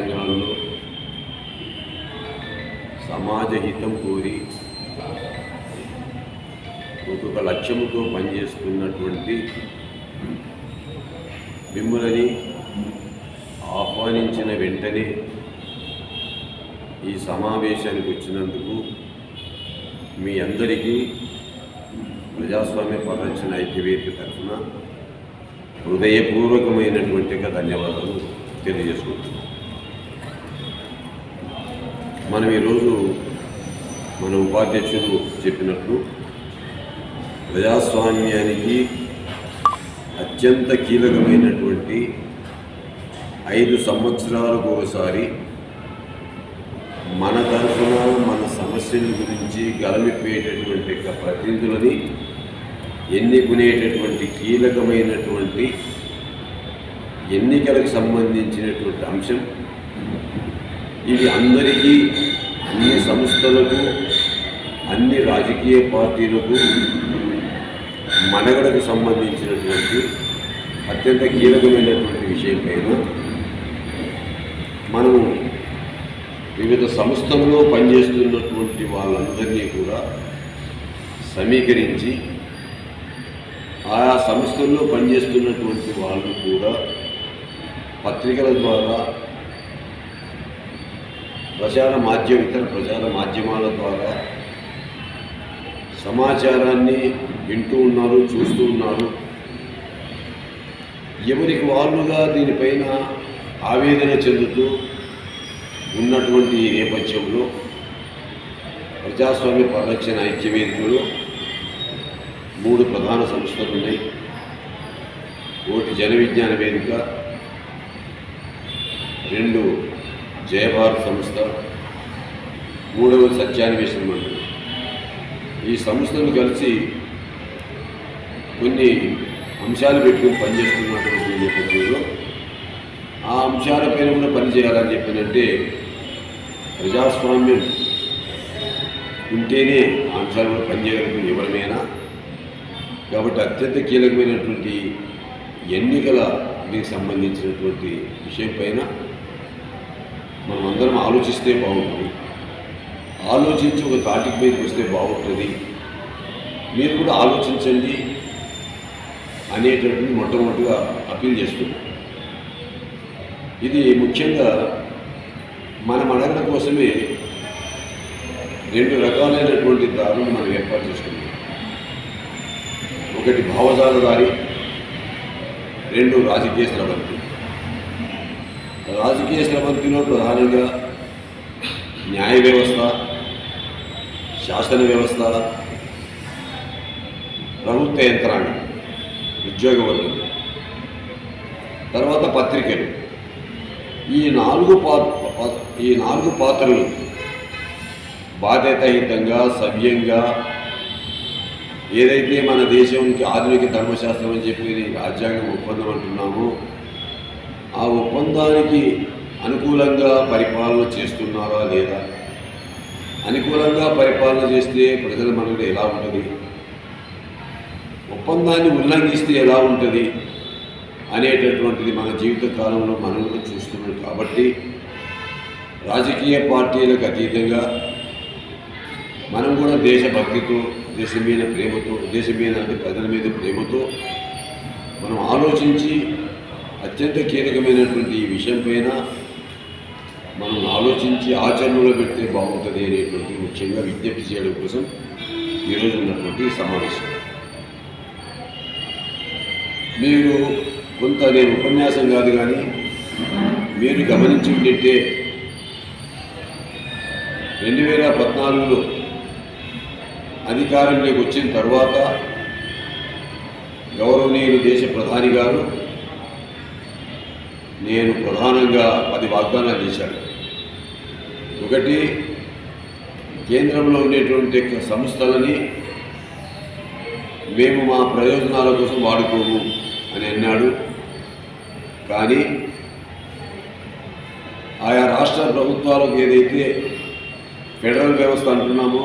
ప్రజా సమాజ హితం కోరి ఒక్కొక్క లక్ష్యముతో పనిచేస్తున్నటువంటి మిమ్మల్ని ఆహ్వానించిన వెంటనే ఈ సమావేశానికి వచ్చినందుకు మీ అందరికీ ప్రజాస్వామ్య పరిరక్షణ ఐక్యవేదిక తరఫున హృదయపూర్వకమైనటువంటి ధన్యవాదాలు తెలియజేసుకుంటున్నాను. మనం ఈరోజు మన ఉపాధ్యక్షుడు చెప్పినట్లు ప్రజాస్వామ్యానికి అత్యంత కీలకమైనటువంటి ఐదు సంవత్సరాలకు ఒకసారి మన తరఫున మన సమస్యల గురించి గలమిపోయేటటువంటి ప్రతినిధులని ఎన్నుకునేటటువంటి కీలకమైనటువంటి ఎన్నికలకు సంబంధించినటువంటి అంశం. ఇది అందరికీ ఈ సంస్థలకు అన్ని రాజకీయ పార్టీలకు మనగడకు సంబంధించినటువంటి అత్యంత కీలకమైనటువంటి విషయం పైన మనము వివిధ సంస్థల్లో పనిచేస్తున్నటువంటి వాళ్ళందరినీ కూడా సమీకరించి ఆయా సంస్థల్లో పనిచేస్తున్నటువంటి వాళ్ళు కూడా పత్రికల ద్వారా ప్రచార మాధ్యమ ఇతర ప్రచార మాధ్యమాల ద్వారా సమాచారాన్ని వింటూ ఉన్నారు చూస్తూ ఉన్నారు. ఎవరికి వాళ్ళుగా దీనిపైన ఆవేదన చెందుతూ ఉన్నటువంటి ఈ నేపథ్యంలో ప్రజాస్వామ్య పరిరక్షణ ఐక్యవేదికలో మూడు ప్రధాన సంస్థలు ఉన్నాయి. ఒకటి జన విజ్ఞాన వేదిక రెండు జయభారత్ సంస్థ మూడవ సత్యాన్వేషణ మండలి. ఈ సంస్థను కలిసి కొన్ని అంశాలు పెట్టుకుని పనిచేస్తున్నటువంటి నేపథ్యంలో ఆ అంశాలపైన కూడా పనిచేయాలని చెప్పినంటే ప్రజాస్వామ్యం ఉంటేనే ఆ అంశాలు కూడా పనిచేయగలుగుతుంది ఎవరిమైనా కాబట్టి అత్యంత కీలకమైనటువంటి ఎన్నికల దీనికి సంబంధించినటువంటి విషయం పైన మనం అందరం ఆలోచిస్తే బాగుంటుంది. ఆలోచించి ఒక తాటికి మీదకి వస్తే బాగుంటుంది. మీరు కూడా ఆలోచించండి అనేటటువంటి మొట్టమొదటిగా అప్పీల్ చేస్తున్నాం ఇది ముఖ్యంగా మనం అడగడం కోసమే రెండు రకాలైనటువంటి దారులు మనం ఏర్పాటు చేసుకున్నాం. ఒకటి భావజాల దారి రెండు రాజకీయ స్రవంతి. రాజకీయ స్రవంతిలో ప్రధానంగా న్యాయ వ్యవస్థ శాసన వ్యవస్థ ప్రభుత్వ యంత్రాంగం ఉద్యోగ వర్గం తర్వాత పత్రికలు. ఈ నాలుగు ఈ నాలుగు పాత్రలు బాధ్యతాయుతంగా సవ్యంగా ఏదైతే మన దేశంకి ఆధునిక ధర్మశాస్త్రం అని చెప్పి రాజ్యాంగం ఒప్పందం అంటున్నామో ఆ ఒప్పందానికి అనుకూలంగా పరిపాలన చేస్తున్నారా లేదా? అనుకూలంగా పరిపాలన చేస్తే ప్రజల మనుగడ ఎలా ఉంటుంది? ఒప్పందాన్ని ఉల్లంఘిస్తే ఎలా ఉంటుంది? అనేటటువంటిది మన జీవిత కాలంలో మనం కూడా చూస్తున్నాం కాబట్టి రాజకీయ పార్టీలకు అతీతంగా మనం కూడా దేశభక్తితో దేశం మీద ప్రేమతో దేశం మీద అంటే ప్రజల మీద ప్రేమతో మనం ఆలోచించి అత్యంత కీలకమైనటువంటి ఈ విషయం పైన మనం ఆలోచించి ఆచరణలో పెడితే బాగుంటుంది అనేటువంటి ముఖ్యంగా విజ్ఞప్తి చేయడం కోసం ఈరోజు ఉన్నటువంటి సమావేశం. మీరు కొంత నేను ఉపన్యాసం కాదు కానీ మీరు గమనించి ఉంటే రెండు వేల పద్నాలుగులో అధికారంలోకి వచ్చిన తర్వాత గౌరవనీయులు దేశ ప్రధాని గారు నేను ప్రధానంగా పది వాగ్దానాలు చేశాను. ఒకటి కేంద్రంలో ఉండేటువంటి సంస్థలని మేము మా ప్రయోజనాల కోసం వాడుకోము అని అన్నాడు. కానీ ఆయా రాష్ట్ర ప్రభుత్వాలకు ఏదైతే ఫెడరల్ వ్యవస్థ అంటున్నామో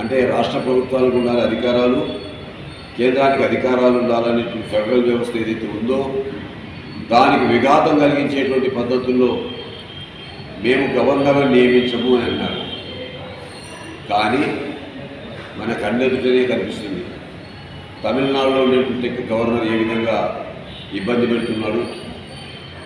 అంటే రాష్ట్ర ప్రభుత్వాలకు ఉండాలి అధికారాలు కేంద్రానికి అధికారాలు ఉండాలనేటువంటి ఫెడరల్ వ్యవస్థ ఏదైతే ఉందో దానికి విఘాతం కలిగించేటువంటి పద్ధతుల్లో మేము గవర్నర్ని నియమించము అని అన్నారు. కానీ మన కన్నెదుటనే కనిపిస్తుంది. తమిళనాడులో ఉండేటువంటి గవర్నర్ ఏ విధంగా ఇబ్బంది పెడుతున్నాడు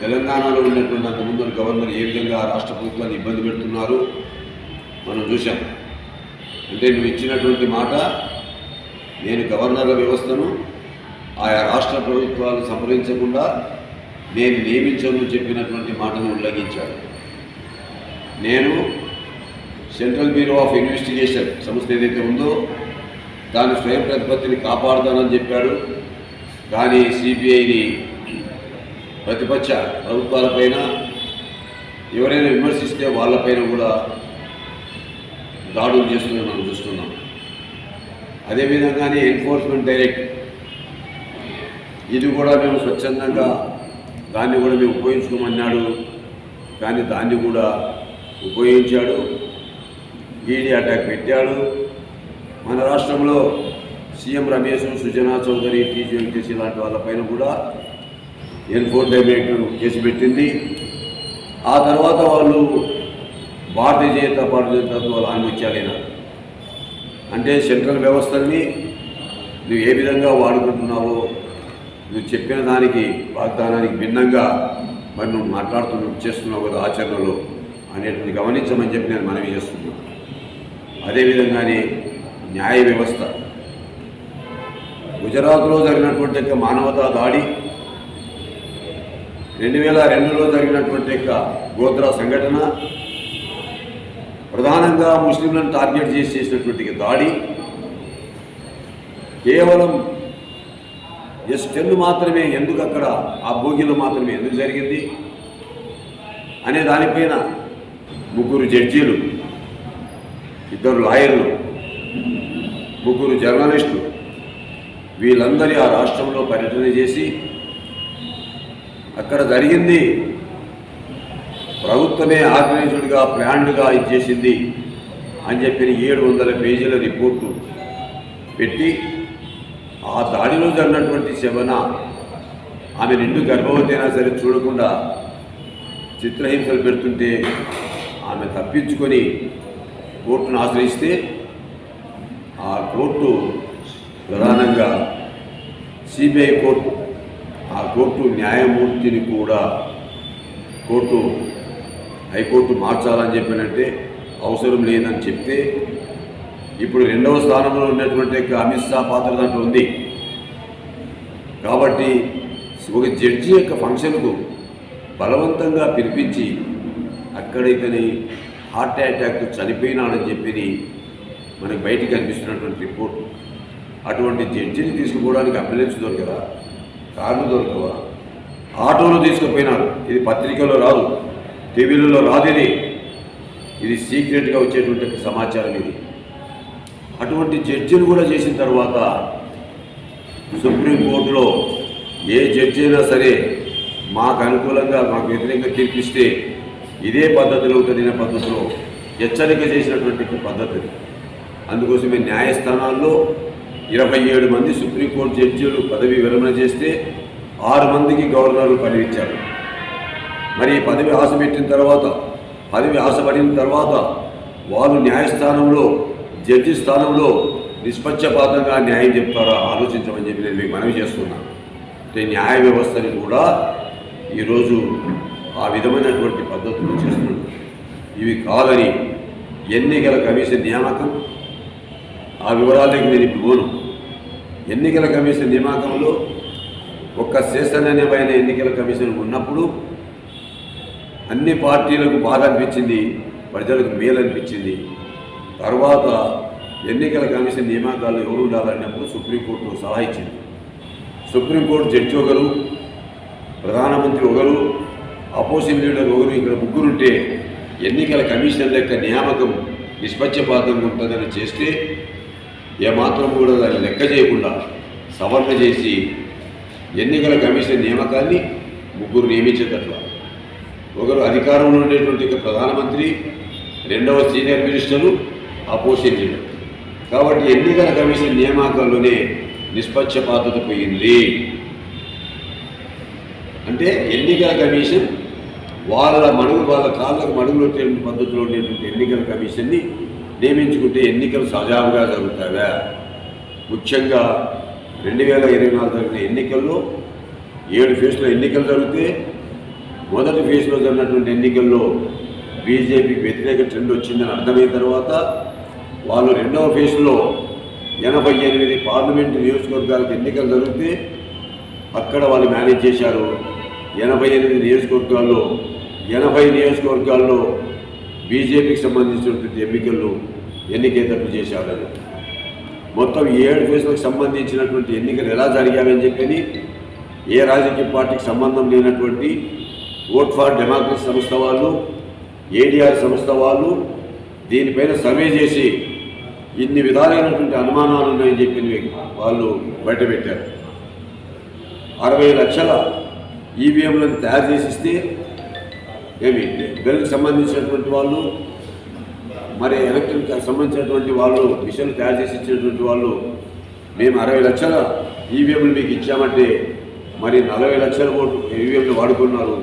తెలంగాణలో ఉన్నటువంటి అంతకుముందు గవర్నర్ ఏ విధంగా రాష్ట్ర ప్రభుత్వాన్ని ఇబ్బంది పెడుతున్నారు మనం చూసాం అంటే నువ్వు ఇచ్చినటువంటి మాట నేను గవర్నర్ల వ్యవస్థను ఆయా రాష్ట్ర ప్రభుత్వాలు సంప్రదించకుండా నేను నియమించను చెప్పినటువంటి మాటను ఉల్లంఘించాడు. నేను సెంట్రల్ బ్యూరో ఆఫ్ ఇన్వెస్టిగేషన్ సంస్థ ఏదైతే ఉందో దాని స్వయం ప్రతిపత్తిని కాపాడుతానని చెప్పాడు. కానీ సిబిఐని ప్రతిపక్ష ప్రభుత్వాలపైన ఎవరైనా విమర్శిస్తే వాళ్ళపైన కూడా దాడులు చేస్తుందని మనం చూస్తున్నాం. అదేవిధంగానే ఎన్ఫోర్స్మెంట్ డైరెక్ట్ ఇది కూడా మేము స్వచ్ఛందంగా దాన్ని కూడా మేము ఉపయోగించుకోమన్నాడు. కానీ దాన్ని కూడా ఉపయోగించాడు. ఈడీ అటాక్ పెట్టాడు. మన రాష్ట్రంలో సీఎం రమేష్ సుజనా చౌదరి టీజీ వెంకటేష్ ఇలాంటి వాళ్ళపైన కూడా ఎన్ఫోర్స్మెంట్ డైరెక్టర్ కేసు పెట్టింది. ఆ తర్వాత వాళ్ళు భారతీయ జనతా పార్టీ జనతా వాళ్ళు ఆన్మించాలైనా అంటే సెంట్రల్ వ్యవస్థల్ని నువ్వు ఏ విధంగా వాడుకుంటున్నావో నువ్వు చెప్పిన దానికి వాగ్దానానికి భిన్నంగా మరి నువ్వు మాట్లాడుతున్నావు చేస్తున్నావు కదా ఆచరణలో అనేటువంటి గమనించమని చెప్పి నేను మనవి చేస్తున్నాను అదేవిధంగానే న్యాయ వ్యవస్థ. గుజరాత్లో జరిగినటువంటి యొక్క మానవతా దాడి రెండు వేల రెండులో జరిగినటువంటి యొక్క గోత్రా సంఘటన ప్రధానంగా ముస్లింలను టార్గెట్ చేసి చేసినటువంటి దాడి కేవలం ఎస్ మాత్రమే ఎందుకు అక్కడ? ఆ భోగిలో మాత్రమే ఎందుకు జరిగింది? అనే దానిపైన ముగ్గురు జడ్జీలు ఇద్దరు లాయర్లు ముగ్గురు జర్నలిస్టులు వీళ్ళందరి ఆ రాష్ట్రంలో పర్యటన చేసి అక్కడ జరిగింది ప్రభుత్వమే ఆర్గనైజ్డ్గా ప్లాన్డ్గా ఇచ్చేసింది అని చెప్పిన ఏడు వందల పేజీల రిపోర్టు పెట్టి ఆ దాడిలో జరిగినటువంటి శవన ఆమె నిండు గర్భవతి అయినా సరే చూడకుండా చిత్రహింసలు పెడుతుంటే ఆమె తప్పించుకొని కోర్టును ఆశ్రయిస్తే ఆ కోర్టు ప్రధానంగా సిబిఐ కోర్టు ఆ కోర్టు న్యాయమూర్తిని కూడా కోర్టు హైకోర్టు మార్చాలని చెప్పినంటే అవసరం లేదని చెప్తే ఇప్పుడు రెండవ స్థానంలో ఉన్నటువంటి అమిత్ షా పాత్ర దాంట్లో ఉంది. కాబట్టి ఒక జడ్జి యొక్క ఫంక్షన్కు బలవంతంగా పిలిపించి అక్కడ ఇతని హార్ట్ అటాక్తో చనిపోయినాడని చెప్పి మనకి బయటికి కనిపిస్తున్నటువంటి రిపోర్ట్. అటువంటి జడ్జిని తీసుకుపోవడానికి అంబులెన్స్ దొరకదా? కార్లు దొరకవా? ఆటోలో తీసుకుపోయినారు. ఇది పత్రికలో రాదు. టీవీలలో రాదు ఇది. ఇది సీక్రెట్గా వచ్చేటువంటి సమాచారం ఇది. అటువంటి జడ్జిని కూడా చేసిన తర్వాత సుప్రీంకోర్టులో ఏ జడ్జి అయినా సరే మాకు అనుకూలంగా మాకు వ్యతిరేకంగా తీర్పిస్తే ఇదే పద్ధతిలో ఉంటుంది అనే పద్ధతిలో హెచ్చరిక చేసినటువంటి పద్ధతి. అందుకోసమే న్యాయస్థానాల్లో ఇరవై ఏడు మంది సుప్రీంకోర్టు జడ్జీలు పదవి విరమణ చేస్తే ఆరు మందికి గవర్నర్లు పదవి ఇచ్చారు. మరి ఈ పదవి ఆశ పెట్టిన తర్వాత పదవి ఆశపడిన తర్వాత వాళ్ళు న్యాయస్థానంలో జడ్జి స్థానంలో నిష్పక్షపాతంగా న్యాయం చెప్తారా? ఆలోచించమని చెప్పి నేను మీకు మనవి చేస్తున్నాను అంటే న్యాయ వ్యవస్థని కూడా ఈరోజు ఆ విధమైనటువంటి పద్ధతులు చేస్తున్నాడు ఇవి కాదని ఎన్నికల కమిషన్ నియామకం ఆ వివరాలకి నేను ఇప్పుడు ఎన్నికల కమిషన్ నియామకంలో ఒక్క శాసనమైన ఎన్నికల కమిషన్ ఉన్నప్పుడు అన్ని పార్టీలకు బాధ అనిపించింది ప్రజలకు మేలు అనిపించింది. తర్వాత ఎన్నికల కమిషన్ నియామకాలు ఎవరు ఉండాలన్నప్పుడు సుప్రీంకోర్టు సలహా ఇచ్చింది. సుప్రీంకోర్టు జడ్జి ఒకరు ప్రధానమంత్రి ఒకరు అపోజిషన్ లీడర్ ఒకరు ఇక్కడ ముగ్గురుంటే ఎన్నికల కమిషన్ లెక్క నియామకం నిష్పక్షపాతంగా ఉంటుందని చేస్తే ఏమాత్రం కూడా దాన్ని లెక్క చేయకుండా సవరణ చేసి ఎన్నికల కమిషన్ నియామకాన్ని ముగ్గురు నియమించేటట్లా. ఒకరు అధికారంలో ఉండేటువంటి ప్రధానమంత్రి రెండవ సీనియర్ మినిస్టరు అపోజిషన్ కాబట్టి ఎన్నికల కమిషన్ నియామకాల్లోనే నిష్పక్షపాతత పోయింది. అంటే ఎన్నికల కమిషన్ వాళ్ళ మడుగు వాళ్ళ కాళ్ళకు మడుగులు పద్ధతిలో ఉండేటువంటి ఎన్నికల కమిషన్ని నియమించుకుంటే ఎన్నికలు సజావుగా జరుగుతాయా? ముఖ్యంగా రెండు వేల ఇరవై నాలుగు జరిగిన ఎన్నికల్లో ఏడు ఫేజ్లో ఎన్నికలు జరిగితే మొదటి ఫేజ్లో జరిగినటువంటి ఎన్నికల్లో బీజేపీకి వ్యతిరేక ట్రెండ్ వచ్చిందని అర్థమైన తర్వాత వాళ్ళు రెండవ ఫేజ్లో ఎనభై ఎనిమిది పార్లమెంటు నియోజకవర్గాలకు ఎన్నికలు జరిగితే అక్కడ వాళ్ళు మేనేజ్ చేశారు. ఎనభై ఎనిమిది నియోజకవర్గాల్లో ఎనభై నియోజకవర్గాల్లో బీజేపీకి సంబంధించినటువంటి ఎన్నికల్లో ఎన్నికేతట్లు చేశారు. మొత్తం ఏడు ఫేజ్లకు సంబంధించినటువంటి ఎన్నికలు ఎలా జరిగావని చెప్పని ఏ రాజకీయ పార్టీకి సంబంధం లేనటువంటి ఓట్ ఫార్ డెమోక్రసీ సంస్థ వాళ్ళు ఏడీఆర్ సంస్థ వాళ్ళు దీనిపైన సర్వే చేసి ఇన్ని విధాలైనటువంటి అనుమానాలు ఉన్నాయని చెప్పి వాళ్ళు బయటపెట్టారు. అరవై లక్షల ఈవీఎంలను తయారు చేసి ఇస్తే ఏమి? బెల్కి సంబంధించినటువంటి వాళ్ళు మరి ఎలక్ట్రిక్ సంబంధించినటువంటి వాళ్ళు మిషన్లు తయారు చేసి ఇచ్చినటువంటి వాళ్ళు మేము అరవై లక్షల ఈవీఎంలు మీకు ఇచ్చామంటే మరి నలభై లక్షల ఓటు ఈవీఎంలు వాడుకున్నారు.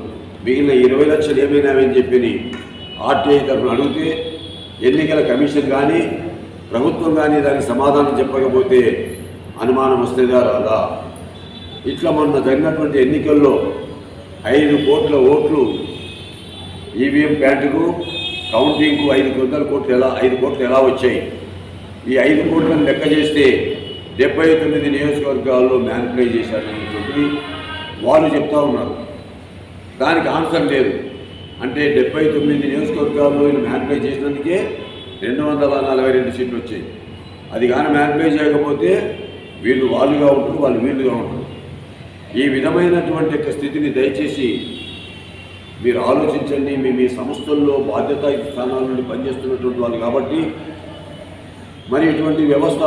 మిగిలిన ఇరవై లక్షలు ఏమైనావని చెప్పి ఆర్టీఐ తరఫున అడిగితే ఎన్నికల కమిషన్ కానీ ప్రభుత్వం కానీ దానికి సమాధానం చెప్పకపోతే అనుమానం వస్తుందా రాదా? ఇట్లా మొన్న జరిగినటువంటి ఎన్నికల్లో ఐదు కోట్ల ఓట్లు ఈవీఎం ప్యాంటుకు కౌంటింగ్కు ఐదు వందల కోట్లు ఎలా ఐదు కోట్లు ఎలా వచ్చాయి? ఈ ఐదు కోట్లను లెక్క చేస్తే డెబ్బై తొమ్మిది నియోజకవర్గాల్లో మ్యానిపులే చేశారనేటువంటిది వాళ్ళు చెప్తా ఉన్నారు. దానికి ఆన్సర్ లేదు. అంటే డెబ్బై తొమ్మిది నియోజకవర్గాల్లో వీళ్ళు మ్యానిపులే చేసినందుకే రెండు వందల నలభై రెండు సీట్లు వచ్చాయి. అది కానీ మ్యానిపులే చేయకపోతే వీళ్ళు వాళ్ళుగా ఉంటారు వాళ్ళు వీళ్ళుగా ఉంటారు. ఈ విధమైనటువంటి యొక్క స్థితిని దయచేసి మీరు ఆలోచించండి. మీ మీ సంస్థల్లో బాధ్యత స్థానాల నుండి పనిచేస్తున్నటువంటి వాళ్ళు కాబట్టి మరి ఇటువంటి వ్యవస్థ